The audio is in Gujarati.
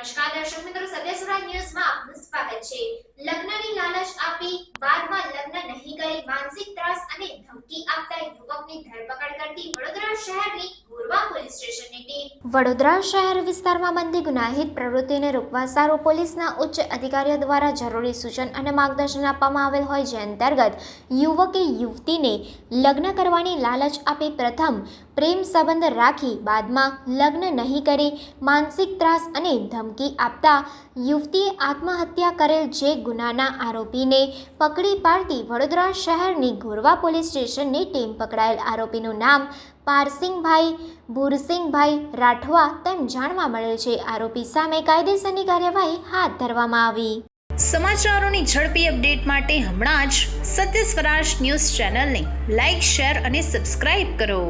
નમસ્કાર દર્શક મિત્રો સત્યસુરા ન્યૂઝમાં આપનું સ્વાગત છે. લગ્નની લાલચ આપી બાદમાં લગ્ન નહીં કરી, માનસિક ત્રાસ અને ધમકી આપતા યુવકની ધરપકડ કરતી વડોદરા શહેરની ગોરવા પોલીસ સ્ટેશનની ટીમ. વડોદરા શહેર વિસ્તારમાં બનતી ગુનાહિત પ્રવૃત્તિને રોકવા સારો પોલીસના ઉચ્ચ અધિકારીઓ દ્વારા જરૂરી સૂચન અને માર્ગદર્શન આપવામાં આવેલ હોય જે અંતર્ગત યુવકે યુવતીને લગ્ન કરવાની લાલચ આપી પ્રથમ પ્રેમ સંબંધ રાખી બાદમાં લગ્ન નહીં કરી, માનસિક ત્રાસ અને ધમકી આપતા યુવતીએ આત્મહત્યા કરેલ જે ગુનાના આરોપીને પકડી પાડતી વડોદરા શહેરની ગોરવા પોલીસ સ્ટેશનની ટીમ પકડાયેલ આરોપીનું નામ પારસિંગભાઈ, ભૂરસિંગભાઈ રાઠવા તેમ જાણવા મળેલ છે. આરોપી સામે કાયદેસરની કાર્યવાહી હાથ ધરવામાં આવી. સમાચારોની ઝડપી અપડેટ માટે હમણાં જ સત્ય સ્વરાજ ન્યૂઝ ચેનલને લાઇક શેર અને સબસ્ક્રાઇબ કરો.